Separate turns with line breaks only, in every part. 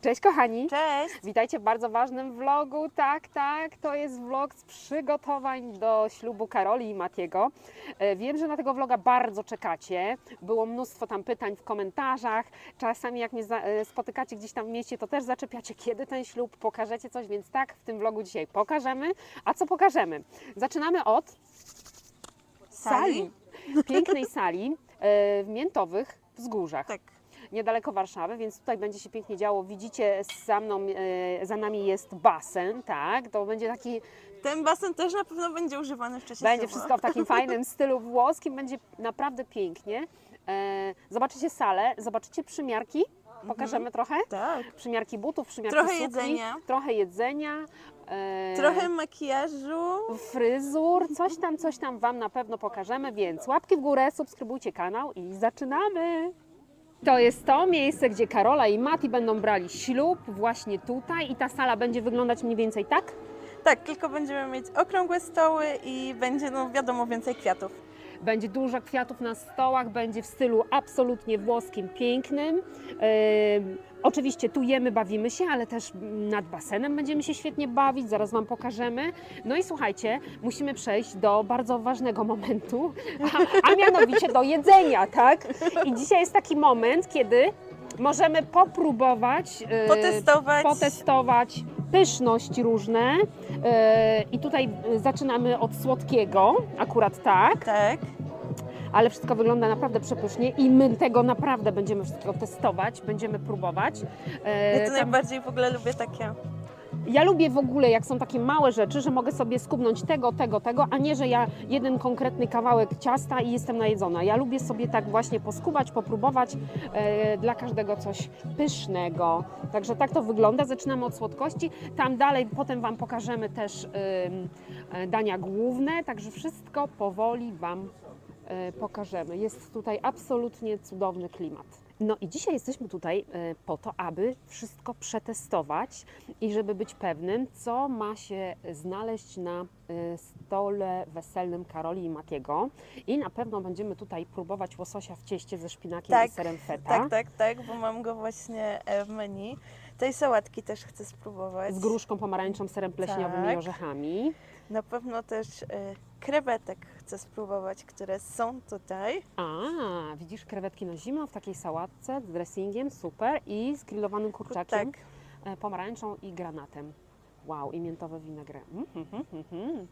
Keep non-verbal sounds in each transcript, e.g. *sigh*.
Cześć kochani!
Cześć!
Witajcie w bardzo ważnym vlogu. Tak, tak, to jest vlog z przygotowań do ślubu Karoli i Matiego. E, Wiem, że na tego vloga bardzo czekacie. Było mnóstwo tam pytań w komentarzach. Czasami jak mnie e, spotykacie gdzieś tam w mieście, to też zaczepiacie, kiedy ten ślub, pokażecie coś, więc tak, w tym vlogu dzisiaj pokażemy. A co pokażemy? Zaczynamy od
Sali.
Pięknej sali e, w Miętowych Wzgórzach
Tak.
Niedaleko Warszawy, więc tutaj będzie się pięknie działo. Widzicie, za mną, e, za nami jest basen, tak? To będzie taki,
Ten basen też na pewno będzie używany w czasie
będzie wszystko w takim fajnym *laughs* stylu włoskim, będzie naprawdę pięknie. E, Zobaczycie salę, zobaczycie przymiarki, pokażemy trochę.
Tak.
Przymiarki butów, przymiarki
Trochę
sukni,
jedzenia.
trochę jedzenia. e,
Trochę makijażu.
fryzur, coś tam, coś tam Wam na pewno pokażemy, więc łapki w górę, subskrybujcie kanał i zaczynamy! To jest to miejsce, gdzie Karola i Mati będą brali ślub, właśnie tutaj i ta sala będzie wyglądać mniej więcej tak?
Tak, tylko będziemy mieć okrągłe stoły i będzie, no wiadomo, więcej kwiatów.
Będzie dużo kwiatów na stołach, będzie w stylu absolutnie włoskim, pięknym. Yy, oczywiście tu jemy, bawimy się, ale też nad basenem będziemy się świetnie bawić, zaraz Wam pokażemy. No i słuchajcie, musimy przejść do bardzo ważnego momentu, a, a mianowicie do jedzenia, tak? I dzisiaj jest taki moment, kiedy możemy popróbować, yy,
Potestować.
potestować pyszności różne. Yy, I tutaj yy, zaczynamy od słodkiego, akurat tak
Tak.
ale wszystko wygląda naprawdę przepysznie i my tego naprawdę będziemy wszystkiego testować, będziemy próbować. E,
Ja to
tam-
najbardziej w ogóle lubię takie.
Ja lubię w ogóle, jak są takie małe rzeczy, że mogę sobie skubnąć tego, tego, tego, a nie, że ja jeden konkretny kawałek ciasta i jestem najedzona. Ja lubię sobie tak właśnie poskubać, popróbować e, dla każdego coś pysznego. Także tak to wygląda. Zaczynamy od słodkości. Tam dalej potem Wam pokażemy też e, dania główne, także wszystko powoli Wam e, pokażemy. Jest tutaj absolutnie cudowny klimat. No i dzisiaj jesteśmy tutaj e, po to, aby wszystko przetestować i żeby być pewnym, co ma się znaleźć na e, stole weselnym Karoli i Matiego. I na pewno będziemy tutaj próbować łososia w cieście ze szpinakiem
Tak,
i serem feta.
Tak, tak, tak, bo mam go właśnie e, w menu. Tej sałatki też chcę spróbować.
Z gruszką pomarańczą, serem pleśniowym i
Tak.
orzechami.
Na pewno też e, krewetek chcę spróbować, które są tutaj.
A, widzisz krewetki na zimno w takiej sałatce z dressingiem, super. I z grillowanym kurczakiem,
Tak.
e, pomarańczą i granatem. Wow, i miętowe winegre. Mm, mm, mm, mm, mm.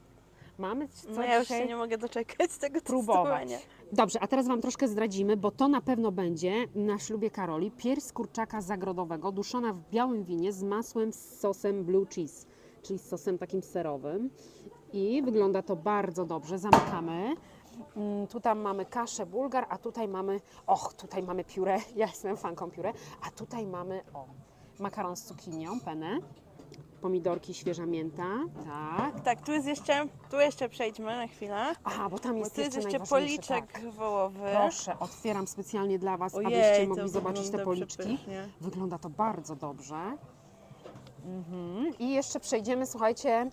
Mamy co
No ja już
dzisiaj
się nie mogę doczekać *laughs* tego
próbować.
testowania.
Dobrze, a teraz Wam troszkę zdradzimy, bo to na pewno będzie na ślubie Karoli pierś z kurczaka zagrodowego, duszona w białym winie z masłem z sosem blue cheese, czyli z sosem takim serowym. I wygląda to bardzo dobrze. Zamykamy. Mm, Tutaj mamy kaszę bulgar, a tutaj mamy, och, tutaj mamy pióre, *laughs* ja jestem fanką pióre, a tutaj mamy, o, makaron z cukinią, penę, pomidorki, świeża mięta, tak.
Tak, tu jest jeszcze, tu jeszcze przejdźmy na chwilę.
Aha, bo tam
Bo
jest
tu jest
jeszcze
jeszcze policzek
tak.
wołowy.
Proszę, otwieram specjalnie dla Was,
Ojej,
abyście mogli zobaczyć te policzki.
przepysznie.
Wygląda to bardzo dobrze. Mhm. I jeszcze przejdziemy, słuchajcie.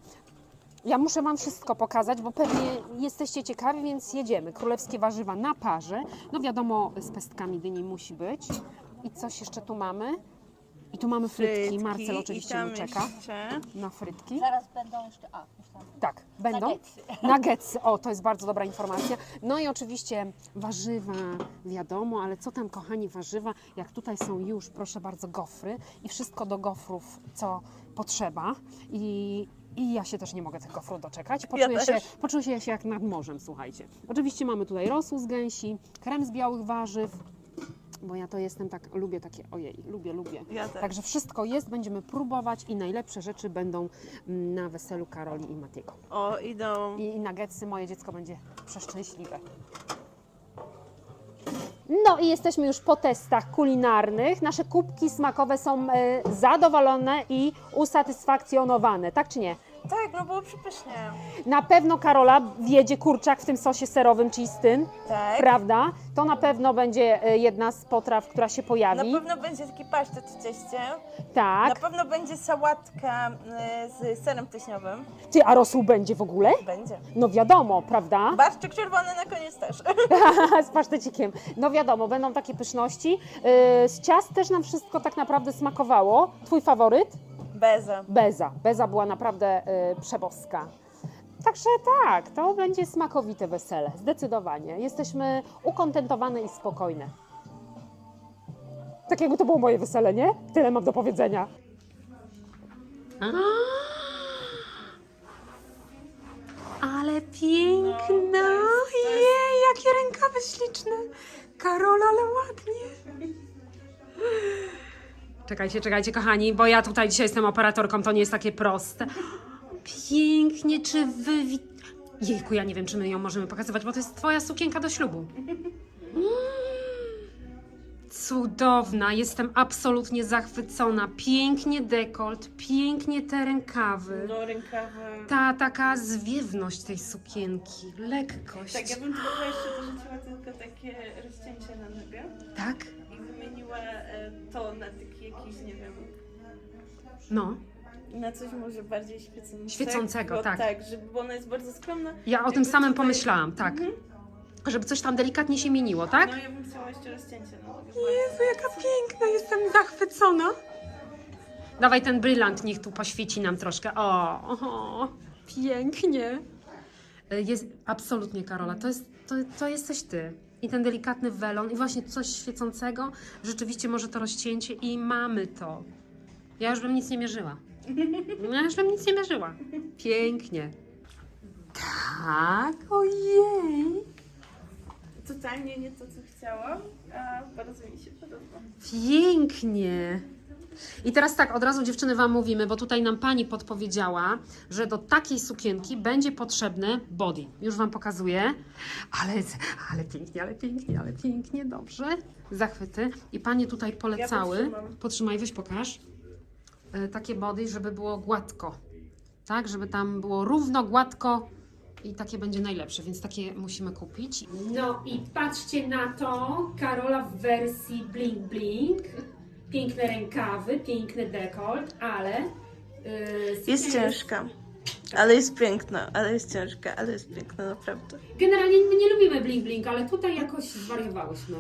Ja muszę Wam wszystko pokazać, bo pewnie jesteście ciekawi, więc jedziemy. Królewskie warzywa na parze. No wiadomo, z pestkami dyni musi być. I coś jeszcze tu mamy. I tu mamy frytki. Marcel
i
oczywiście
tam
nie czeka
Jeszcze.
na frytki.
Zaraz będą jeszcze. A, myślałam.
Tak, będą.
Nuggetsy. *laughs*
Nuggetsy. O, to jest bardzo dobra informacja. No i oczywiście warzywa, wiadomo, ale co tam, kochani, warzywa, jak tutaj są już, proszę bardzo, gofry i wszystko do gofrów, co potrzeba. I, i ja się też nie mogę tych gofrów doczekać. Poczuję, się,
też.
poczuję się jak nad morzem, słuchajcie. Oczywiście mamy tutaj rosół z gęsi, krem z białych warzyw, bo ja to jestem tak, lubię takie, ojej, lubię, lubię.
Ja też.
Także wszystko jest, będziemy próbować i najlepsze rzeczy będą mm, na weselu Karoli i Matiego.
O, idą.
I, i nuggetsy, moje dziecko będzie przeszczęśliwe. No i jesteśmy już po testach kulinarnych. Nasze kubki smakowe są e, zadowolone i usatysfakcjonowane, tak czy nie?
Tak, no było przepysznie.
Na pewno Karola wiedzie kurczak w tym sosie serowym czystym,
Tak.
prawda? To na pewno będzie e, jedna z potraw, która się
Na
pojawi.
pewno będzie taki pasztet w cieście. Na
Tak.
pewno będzie sałatka y, z serem pleśniowym.
Ty, a rosół będzie w ogóle?
Będzie.
No wiadomo, prawda? *laughs*
Barszczyk czerwony na koniec też. *laughs*
z pasztecikiem. No wiadomo, będą takie pyszności. Yy, Z ciast też nam wszystko tak naprawdę smakowało. Twój faworyt?
Beza.
Beza. Beza była naprawdę yy, przeboska. Także tak, to będzie smakowite wesele, zdecydowanie. Jesteśmy ukontentowane i spokojne. Tak jakby to było moje wesele, nie? Tyle mam do powiedzenia. Ale piękna! Jej, jakie rękawy śliczne! Karola, ale ładnie! Czekajcie, czekajcie, kochani, bo ja tutaj dzisiaj jestem operatorką, to nie jest takie proste. Pięknie, czy wy... Jejku, ja nie wiem, czy my ją możemy pokazywać, bo to jest twoja sukienka do ślubu. Cudowna, jestem absolutnie zachwycona. Pięknie dekolt, pięknie te rękawy.
No rękawy.
Ta taka zwiewność tej sukienki, lekkość.
Tak, ja bym trochę jeszcze dorzuciła tylko takie rozcięcie na nogę
Tak?
E, to na taki jakiś, nie wiem,
No.
na coś może bardziej świecącego.
Świecącego, tak.
Tak, żeby, bo ona jest bardzo skromna.
Ja o tym
Jakby
samym
tutaj-
pomyślałam, tak. Żeby coś tam delikatnie się mieniło, tak?
No ja bym chciała jeszcze rozcięcie nogę.
Jezu, jaka piękna, jestem zachwycona. Dawaj ten brylant, niech tu poświeci nam troszkę. O, o pięknie. Y, Jest, absolutnie, Karola, to, jest, to, to jesteś ty. I ten delikatny welon, i właśnie coś świecącego, rzeczywiście może to rozcięcie i mamy to. Ja już bym nic nie mierzyła. Ja już bym nic nie mierzyła. Pięknie. Tak, ojej.
Totalnie nie to, co chciałam, a bardzo mi się podoba.
Pięknie. I teraz tak, od razu dziewczyny Wam mówimy, bo tutaj nam Pani podpowiedziała, że do takiej sukienki będzie potrzebne body. Już Wam pokazuję. Ale, ale pięknie, ale pięknie, ale pięknie, dobrze. Zachwyty. I Panie tutaj polecały.
podtrzymam.
Potrzymaj, weź pokaż. E, Takie body, żeby było gładko. Tak, żeby tam było równo, gładko i takie będzie najlepsze, więc takie musimy kupić. No i patrzcie na to, Karola w wersji bling bling. Piękne rękawy, piękny dekolt, ale... yy,
Jest ciężka. Ale jest piękna, ale jest ciężka, ale jest piękna, naprawdę.
Generalnie my nie lubimy bling bling, ale tutaj jakoś zwariowałyśmy.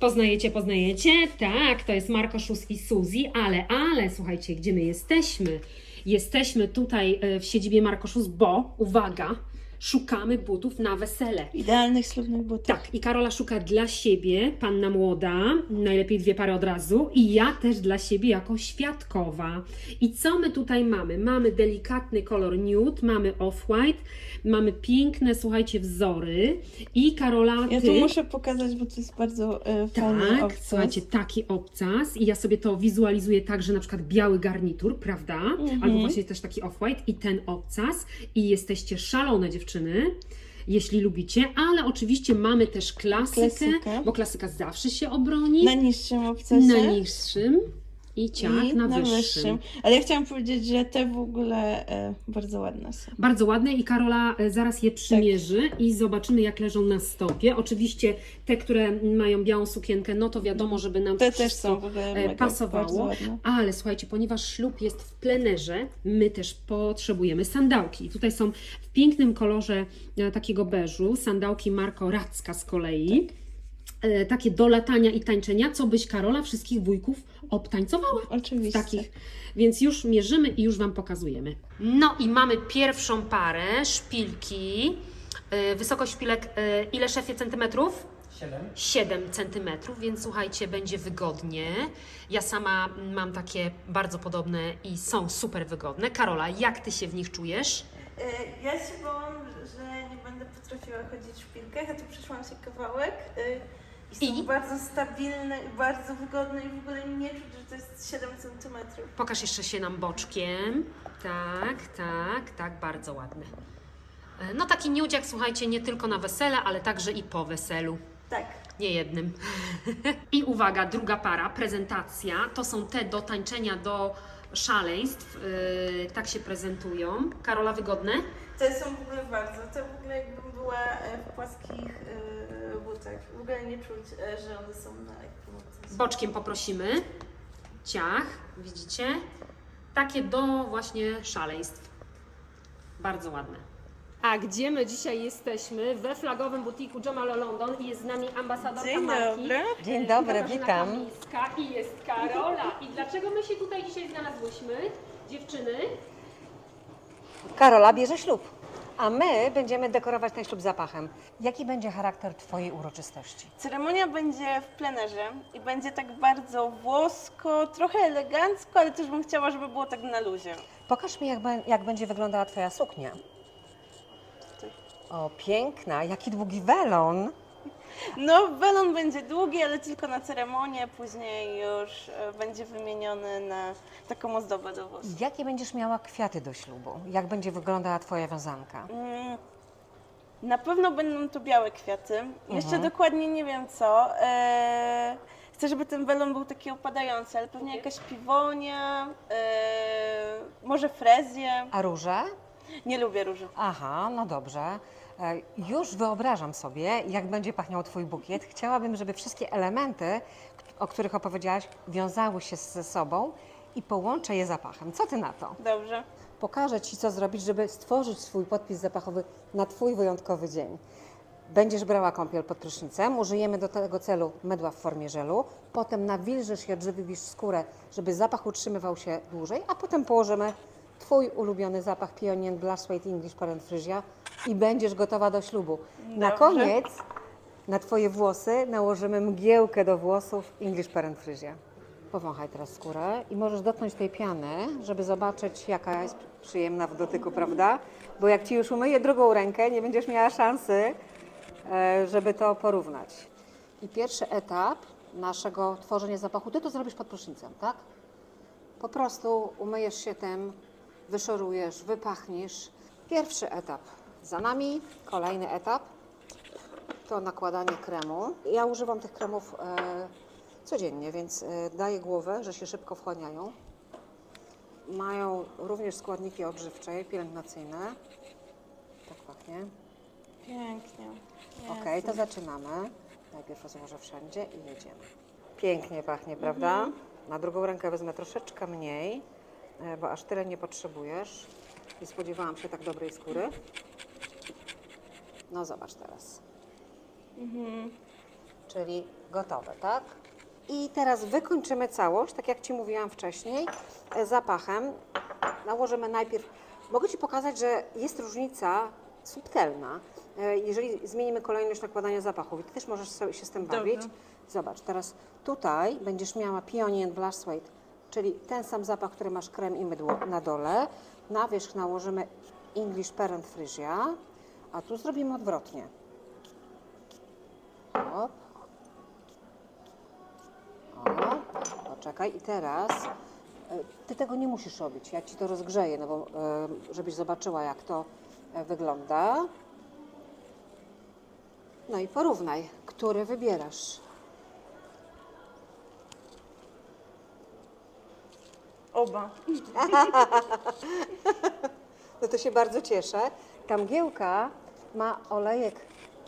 Poznajecie, poznajecie? Tak, to jest Marko Szus i Suzy, ale, ale, słuchajcie, gdzie my jesteśmy? Jesteśmy tutaj e, w siedzibie Marko Szus, bo, uwaga, szukamy butów na wesele.
Idealnych, ślubnych butów.
Tak, i Karola szuka dla siebie, panna młoda, najlepiej dwie pary od razu, i ja też dla siebie jako świadkowa. I co my tutaj mamy? Mamy delikatny kolor nude, mamy off-white, mamy piękne, słuchajcie, wzory i Karola,
Ja
ty...
tu muszę pokazać, bo to jest bardzo e, fajny
Tak,
obcas.
słuchajcie, taki obcas i ja sobie to wizualizuję tak, że na przykład biały garnitur, prawda?
Mhm.
Albo właśnie też taki off-white i ten obcas i jesteście szalone dziewczyny. Jeśli lubicie, ale oczywiście mamy też klasykę,
Klasykę.
bo klasyka zawsze się obroni.
Na niższym obcasie.
Na niższym i ciach
i
na, wyższym.
Ale ja chciałam powiedzieć, że te w ogóle e, bardzo ładne są.
Bardzo ładne i Karola e, zaraz je
Tak.
przymierzy i zobaczymy jak leżą na stopie. Oczywiście te, które mają białą sukienkę, no to wiadomo, żeby nam
Te też
wszystko
są w ogóle
e,
mega, bardzo
pasowało.
ładne.
Ale słuchajcie, ponieważ ślub jest w plenerze, my też potrzebujemy sandałki. Tutaj są w pięknym kolorze e, takiego beżu, sandałki Marko Racka z kolei. E, takie do latania i tańczenia, co byś Karola wszystkich wujków obtańcowała
Oczywiście.
takich. Więc już mierzymy i już Wam pokazujemy. No i mamy pierwszą parę, szpilki. E, Wysokość szpilek, e, ile szefie centymetrów?
7.
7 centymetrów, więc słuchajcie, będzie wygodnie. Ja sama mam takie bardzo podobne i są super wygodne. Karola, jak Ty się w nich czujesz?
E, Ja się bałam, że nie będę potrafiła chodzić w szpilkach, a tu przyszłam się kawałek i są
I?
bardzo stabilne i bardzo wygodne i w ogóle nie czuć, że to jest 7 cm.
Pokaż jeszcze się nam boczkiem. Tak, tak, tak, bardzo ładny. E, No taki niudziak, słuchajcie, nie tylko na wesele, ale także i po weselu.
Tak.
Nie jednym. *laughs* I uwaga, druga para, prezentacja. To są te do tańczenia, do szaleństw. Yy, tak się prezentują. Karola, wygodne?
Te są w ogóle bardzo, to w ogóle jakbym była e, w płaskich e, butach. W ogóle nie czuć, e, że one są na promocji.
Boczkiem poprosimy. Ciach, widzicie? Takie do właśnie szaleństw. Bardzo ładne. A gdzie my dzisiaj jesteśmy? We flagowym butiku Jamalo London i jest z nami ambasadorka
Dzień
marki.
dobry.
Dzień dobry,
Katarzyna
witam.
Kamińska I jest Karola. I dlaczego my się tutaj dzisiaj znalazłyśmy? Dziewczyny,
Karola bierze ślub, a my będziemy dekorować ten ślub zapachem. Jaki będzie charakter Twojej uroczystości?
Ceremonia będzie w plenerze i będzie tak bardzo włosko, trochę elegancko, ale też bym chciała, żeby było tak na luzie.
Pokaż mi, jak, be- jak będzie wyglądała Twoja suknia. O, piękna, jaki długi welon.
No, welon będzie długi, ale tylko na ceremonię, później już e, będzie wymieniony na taką ozdobę do włosów.
Jakie będziesz miała kwiaty do ślubu? Jak będzie wyglądała Twoja wiązanka?
Mm, Na pewno będą to białe kwiaty. Jeszcze
Mhm.
dokładnie nie wiem co. E, chcę, żeby ten welon był taki opadający, ale pewnie jakaś piwonia, e, może frezję.
A róże?
Nie lubię róży.
Aha, no dobrze. E, Już wyobrażam sobie, jak będzie pachniał Twój bukiet. Chciałabym, żeby wszystkie elementy, o których opowiedziałaś, wiązały się ze sobą i połączę je zapachem. Co Ty na to?
Dobrze.
Pokażę Ci, co zrobić, żeby stworzyć swój podpis zapachowy na Twój wyjątkowy dzień. Będziesz brała kąpiel pod prysznicem, użyjemy do tego celu mydła w formie żelu, potem nawilżysz i odżywisz skórę, żeby zapach utrzymywał się dłużej, a potem położymy Twój ulubiony zapach Pioneer Blush Suede English Parent Fryzia i będziesz gotowa do ślubu. Na
Dobrze.
koniec na Twoje włosy nałożymy mgiełkę do włosów English Parent Fryzia. Powąchaj teraz skórę i możesz dotknąć tej piany, żeby zobaczyć, jaka jest przyjemna w dotyku, prawda? Bo jak Ci już umyję drugą rękę, nie będziesz miała szansy, e, żeby to porównać. I pierwszy etap naszego tworzenia zapachu, Ty to zrobisz pod prysznicem, tak? Po prostu umyjesz się tym, wyszorujesz, wypachnisz. Pierwszy etap za nami, kolejny etap to nakładanie kremu. Ja używam tych kremów e, codziennie, więc e, daję głowę, że się szybko wchłaniają. Mają również składniki odżywcze i pielęgnacyjne. Tak pachnie.
Pięknie.
Ok, to zaczynamy. Najpierw rozłożę wszędzie i jedziemy. Pięknie pachnie, prawda? Na drugą rękę wezmę troszeczkę mniej, e, bo aż tyle nie potrzebujesz. Nie spodziewałam się tak dobrej skóry. No zobacz teraz. Czyli gotowe, tak? I teraz wykończymy całość, tak jak Ci mówiłam wcześniej, e, zapachem. Nałożymy najpierw. Mogę Ci pokazać, że jest różnica subtelna, e, jeżeli zmienimy kolejność nakładania zapachów. I Ty też możesz sobie się z tym bawić.
Dobrze.
Zobacz, teraz tutaj będziesz miała Peony and Blush Suede, czyli ten sam zapach, który masz krem i mydło na dole. Na wierzch nałożymy English Parent Frysia, a tu zrobimy odwrotnie. Hop. O, poczekaj i teraz e, ty tego nie musisz robić. Ja ci to rozgrzeję, no bo e, żebyś zobaczyła jak to e, wygląda. No i porównaj, który wybierasz.
Oba. *laughs*
No to się bardzo cieszę. Ta mgiełka ma olejek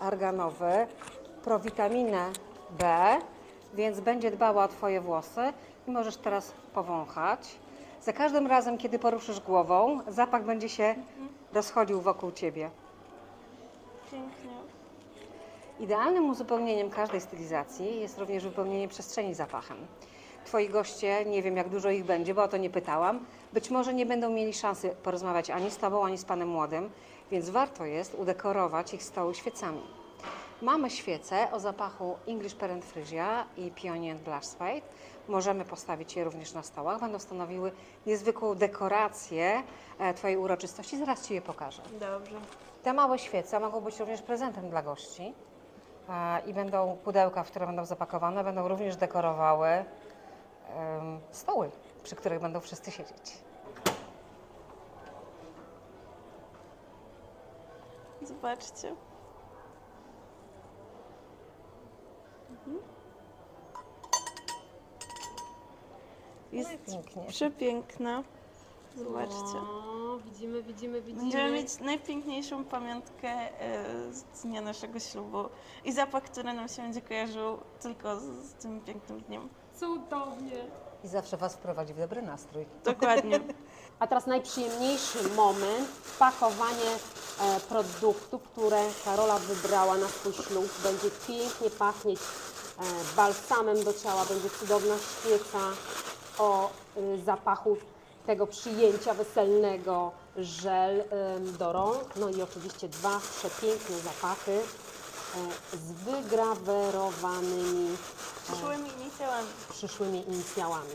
arganowy, prowitaminę B, więc będzie dbała o Twoje włosy i możesz teraz powąchać. Za każdym razem, kiedy poruszysz głową, zapach będzie się rozchodził wokół Ciebie.
Pięknie.
Idealnym uzupełnieniem każdej stylizacji jest również wypełnienie przestrzeni zapachem. Twoi goście, nie wiem jak dużo ich będzie, bo o to nie pytałam, być może nie będą mieli szansy porozmawiać ani z Tobą, ani z Panem Młodym, więc warto jest udekorować ich stoły świecami. Mamy świece o zapachu English Parent Fryzia i Peony Blush Suede. Możemy postawić je również na stołach. Będą stanowiły niezwykłą dekorację e, Twojej uroczystości. Zaraz Ci je pokażę.
Dobrze.
Te małe świece mogą być również prezentem dla gości a, i będą pudełka, w które będą zapakowane, będą również dekorowały stoły, przy których będą wszyscy siedzieć.
Zobaczcie. Jest
Pięknie.
przepiękna. Zobaczcie.
O, widzimy, widzimy, widzimy.
Będziemy mieć najpiękniejszą pamiątkę e, z dnia naszego ślubu i zapach, który nam się będzie kojarzył tylko z, z tym pięknym dniem.
Cudownie.
I zawsze Was wprowadzi w dobry nastrój.
Dokładnie. *laughs*
A teraz najprzyjemniejszy moment, pakowanie e, produktów, które Karola wybrała na swój ślub. Będzie pięknie pachnieć e, balsamem do ciała, będzie cudowna świeca o y, zapachu tego przyjęcia weselnego, żel y, do rąk, no i oczywiście dwa przepiękne zapachy z wygrawerowanymi
Przyszłymi inicjałami.
przyszłymi inicjałami.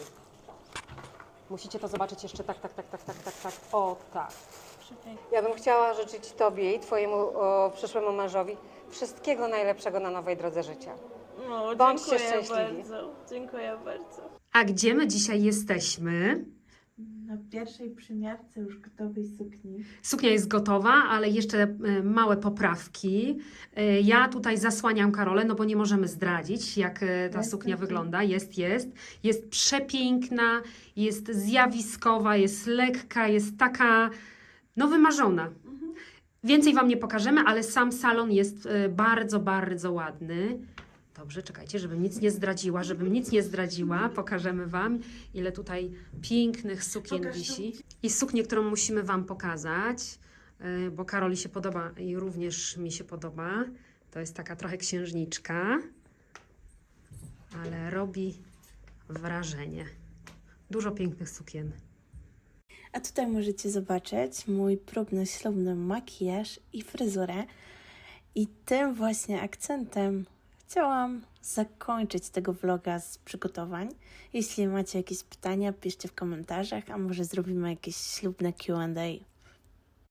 Musicie to zobaczyć jeszcze tak, tak, tak, tak, tak, tak, tak. O tak.
Przepięknie.
Ja bym chciała życzyć Tobie i Twojemu o, przyszłemu mężowi wszystkiego najlepszego na nowej drodze życia.
No,
Bądźcie
dziękuję
szczęśliwi.
bardzo. Dziękuję bardzo.
A gdzie my dzisiaj jesteśmy?
Na pierwszej przymiarce już gotowej sukni.
Suknia jest gotowa, ale jeszcze e, małe poprawki. E, Ja tutaj zasłaniam Karolę, no bo nie możemy zdradzić, jak e, ta
Jest,
suknia wygląda. Jest, jest. Jest przepiękna, jest zjawiskowa, jest lekka, jest taka, no wymarzona. Więcej Wam nie pokażemy, ale sam salon jest bardzo, bardzo ładny. Dobrze, czekajcie, żebym nic nie zdradziła, żebym nic nie zdradziła. Pokażemy Wam, ile tutaj pięknych sukien
Pokaż
wisi. I suknię, którą musimy Wam pokazać, y, bo Karoli się podoba i również mi się podoba. To jest taka trochę księżniczka, ale robi wrażenie. Dużo pięknych sukien.
A tutaj możecie zobaczyć mój próbny ślubny makijaż i fryzurę. I tym właśnie akcentem chciałam zakończyć tego vloga z przygotowań. Jeśli macie jakieś pytania, piszcie w komentarzach, a może zrobimy jakieś ślubne Q&A.